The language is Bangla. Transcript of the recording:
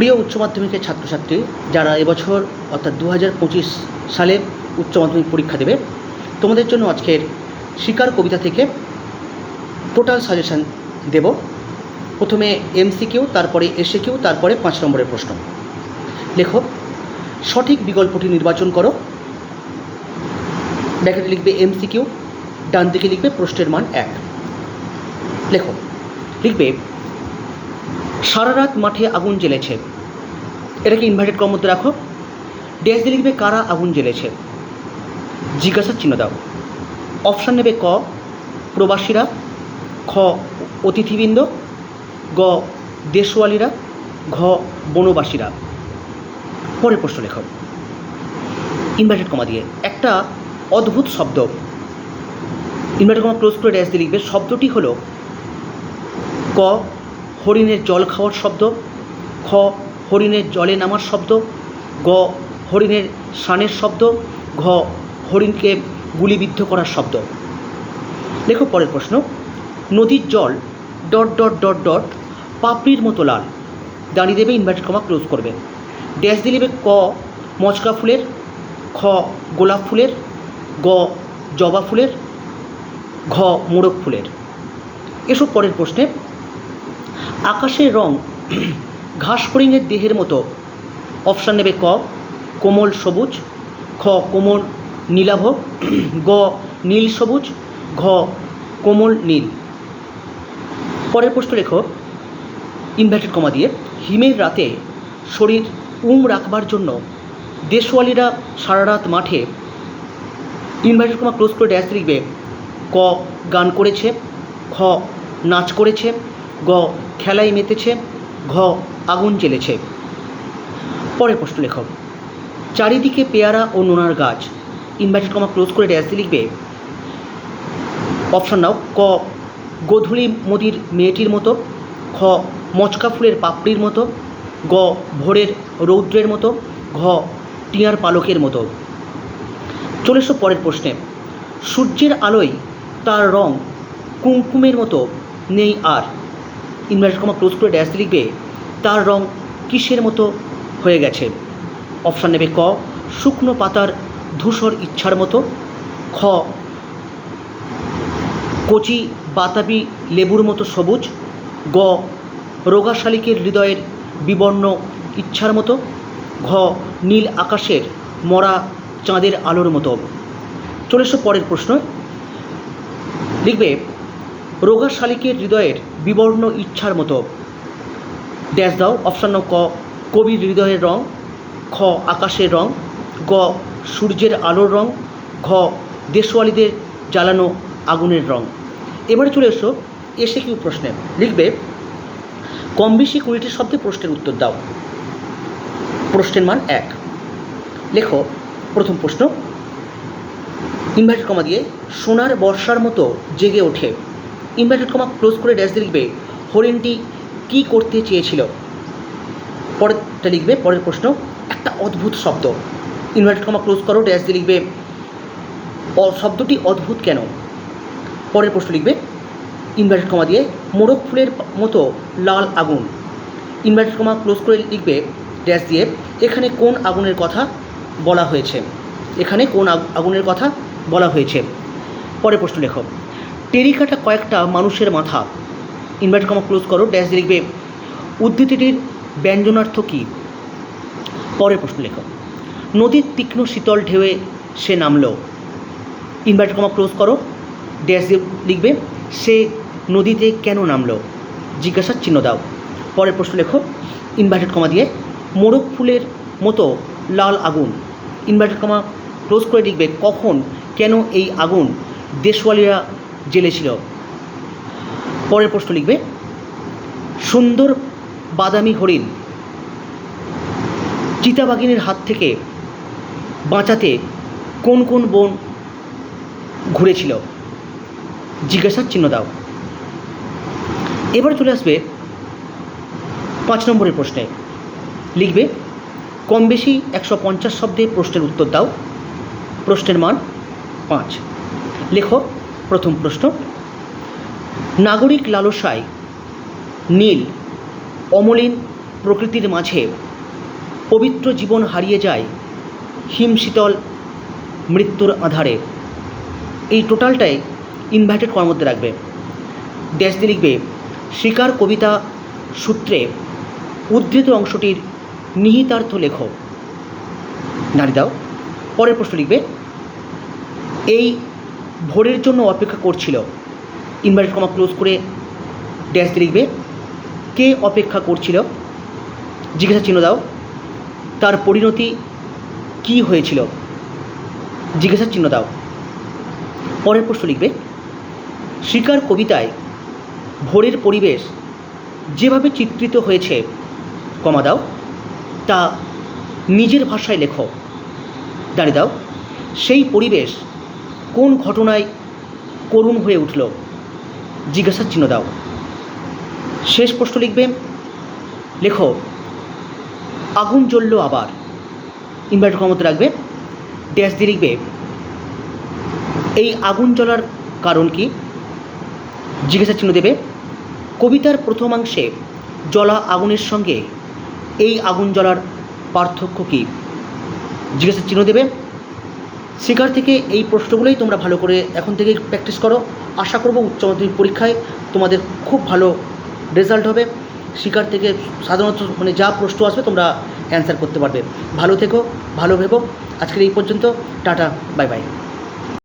প্রিয় উচ্চ মাধ্যমিকের ছাত্রছাত্রী যারা এবছর অর্থাৎ দু হাজার পঁচিশ সালে উচ্চ মাধ্যমিক পরীক্ষা দেবে, তোমাদের জন্য আজকের শিকার কবিতা থেকে টোটাল সাজেশন দেব। প্রথমে এমসিকিউ তারপরে এসএকিউ তারপরে পাঁচ নম্বরের প্রশ্ন। লেখো, সঠিক বিকল্পটি নির্বাচন করো। ব্র্যাকেটে লিখবে এমসিকিউ ডান দিকে লিখবে প্রশ্নের মান এক। লেখো, লিখবে, সারা রাত মাঠে আগুন জ্বেলেছে এটাকে ইনভার্টেড করার মধ্যে রাখো। ড্যাশ দিয়ে লিখবে কারা আগুন জ্বেলেছে। জিজ্ঞাসার চিহ্ন দাও। অপশান নেবে ক, প্রবাসীরা, খ, অতিথিবৃন্দ, গ, দেশওয়ালিরা, ঘ, বনবাসীরা। পরের প্রশ্ন লেখো। ইনভার্টেড কমা দিয়ে। একটা অদ্ভুত শব্দ। ইনভার্টেড কমা ক্লোজ করে ড্যাশ দিয়ে লিখবে। শব্দটি হলো ক, হরিণের জল খাওয়ার শব্দ, খ হরিণের জলে নামার শব্দ, গ, হরিণের সানের শব্দ, ঘ, হরিণকে গুলিবিদ্ধ করার শব্দ। দেখো পরের প্রশ্ন। নদীর জল ডট ডট ডট ডট পাপড়ির মতো লাল। দাঁড়িয়ে দেবে ইনভার্টেড কমা ক্লোজ করবে। ড্যাশ দিয়ে নেবে ক, মচকা ফুলের, খ, গোলাপ ফুলের, গ, জবা ফুলের, ঘ, মোরগ ফুলের। এসব পরের প্রশ্নে। আকাশের রং ঘাস ফড়িংয়ের দেহের মতো। অপশান নেবে ক, কোমল সবুজ, খ, কোমল নীলাভ, গ, নীল সবুজ, ঘ, কোমল নীল। পরের প্রশ্ন লেখো, ইনভার্টেড কমা দিয়ে, হিমের রাতে শরীর উম রাখবার জন্য দেশওয়ালিরা সারা রাত মাঠে ইনভার্টেড কমা ক্লোজ করে ড্যাশ লিখবে, ক, গান করেছে, খ, নাচ করেছে, গ খেলায় মেতেছে ঘ আগুন জ্বেলেছে। পরের প্রশ্ন লেখক, চারিদিকে পেয়ারা ও নোনার গাছ। ইনভার্টেড কমা ক্লোজ করে ড্যাশ দিয়ে লিখবে অপশন নাও, ক, গোধূলি মোদির মেয়েটির মতো, খ, মচকা ফুলের পাপড়ির মতো, গ, ভোরের রৌদ্রের মতো, ঘ, টিয়ার পালকের মতো। চলে এসো পরের প্রশ্নে, সূর্যের আলোয় তার রং কুমকুমের মতো, নেই আর। ইনভার্টেড কমা ক্লোজ করে ড্যাশ লিখবে, তার রং কিসের মতো হয়ে গেছে? অপশান নেবে ক, শুকনো পাতার ধূসর ইচ্ছার মতো, খ, কচি বাতাবি লেবুর মতো সবুজ, গ, রোগা শালিকের হৃদয়ের বিবর্ণ ইচ্ছার মতো, ঘ, নীল আকাশের মরা চাঁদের আলোর মতো। চলে এসো পরের প্রশ্ন। লিখবে রোগা শালিকের হৃদয়ের বিবর্ণ ইচ্ছার মতো। ড্যাশ দাও, অপশান ক, কবির হৃদয়ের রং, খ, আকাশের রং, গ, সূর্যের আলোর রং, ঘ, দেশওয়ালিদের জ্বালানো আগুনের রং। এবারে চলে এসো, এসে কিউ প্রশ্নে লিখবে, কম বেশি কুড়িটি শব্দে প্রশ্নের উত্তর দাও। প্রশ্নের মান এক। লেখো, প্রথম প্রশ্ন। ইনভার্টেড কমা দিয়ে, সোনার বর্ষার মতো জেগে ওঠে। ইনভার্টেড কমা ক্লোজ করে ড্যাশ দিয়ে লিখবে, হরিণটি কী করতে চেয়েছিল? পরেরটা লিখবে, পরের প্রশ্ন, একটা অদ্ভুত শব্দ। ইনভার্টেড কমা ক্লোজ করো ড্যাশ দিয়ে লিখবে শব্দটি অদ্ভুত কেন? পরের প্রশ্ন লিখবে ইনভার্টেড কমা দিয়ে মোরগ ফুলের মতো লাল আগুন। ইনভার্টেড কমা ক্লোজ করে লিখবে ড্যাশ দিয়ে, এখানে কোন আগুনের কথা বলা হয়েছে? এখানে কোন আগ- আগুনের কথা বলা হয়েছে। পরের প্রশ্ন লেখো টেরিকাটা কয়েকটা মানুষের মাথা। ইনভার্ট কমা ক্লোজ করো, ড্যাশ লিখবে, উদ্ধৃতিটির ব্যঞ্জনার্থ কী? পরের প্রশ্ন লেখো, নদীর তীক্ষ্ণ শীতল ঢেউয়ে সে নামলো। ইনভার্ট কমা ক্লোজ করো, ড্যাশ লিখবে, সে নদীতে কেন নামলো? জিজ্ঞাসার চিহ্ন দাও। পরের প্রশ্ন লেখো ইনভার্টেড কমা দিয়ে মোরগ ফুলের মতো লাল আগুন। ইনভার্টেড কমা ক্লোজ করে লিখবে, কখন কেন এই আগুন? দেশওয়ালিরা জ্বেলেছিল পরের প্রশ্ন লিখবে, সুন্দর বাদামি হরিণ চিতাবাগিনীর হাত থেকে বাঁচাতে কোন কোন বন ঘুরেছিল? জিজ্ঞাসার চিহ্ন দাও। এবার চলে আসবে পাঁচ নম্বরের প্রশ্নে। লিখবে, কম বেশি একশো পঞ্চাশ শব্দে প্রশ্নের উত্তর দাও। প্রশ্নের মান পাঁচ। লেখো প্রথম প্রশ্ন। নাগরিক লালসায় নীল, অমলিন প্রকৃতির মাঝে পবিত্র জীবন হারিয়ে যায় হিম শীতল মৃত্যুর আধারে। এই টোটালটাই ইনভার্টেড করার মধ্যে রাখবে। দিয়ে লিখবে, শিকার কবিতা সূত্রে উদ্ধৃত অংশটির নিহিতার্থ লেখো নারী দাও। পরের প্রশ্ন লিখবে, এই ভোরের জন্য অপেক্ষা করছিল। ইনভার্টেড কমা ক্লোজ করে ড্যাশ লিখবে, কে অপেক্ষা করছিল? জিজ্ঞাসা চিহ্ন দাও। তার পরিণতি কি হয়েছিল? জিজ্ঞাসা চিহ্ন দাও। পরের প্রশ্ন লিখবে, শিকার কবিতায় ভোরের পরিবেশ যেভাবে চিত্রিত হয়েছে, কমা দাও, তা নিজের ভাষায় লেখো। দাঁড়িয়ে দাও। সেই পরিবেশ কোন ঘটনায় করুণ হয়ে উঠল? জিজ্ঞাসার চিহ্ন দাও। শেষ প্রশ্ন লিখবে, লেখো, আগুন জ্বললো আবার। ইনভার্টার ক্ষমতা রাখবে, ড্যাশ দিয়ে লিখবে, এই আগুন জ্বলার কারণ কি? জিজ্ঞাসা চিহ্ন দেবে, কবিতার প্রথমাংশে জ্বলা আগুনের সঙ্গে এই আগুন জ্বলার পার্থক্য কী? জিজ্ঞাসা চিহ্ন দেবে শিকার থেকে এই প্রশ্নগুলোই তোমরা ভালো করে এখন থেকেই প্র্যাকটিস করো। আশা করব উচ্চ মাধ্যমিক পরীক্ষায় তোমাদের খুব ভালো রেজাল্ট হবে। শিকার থেকে সাধারণত মানে যা প্রশ্ন আসবে তোমরা অ্যান্সার করতে পারবে। ভালো থেকো, ভালো ভেবো। আজকের এই পর্যন্ত, টাটা বাই বাই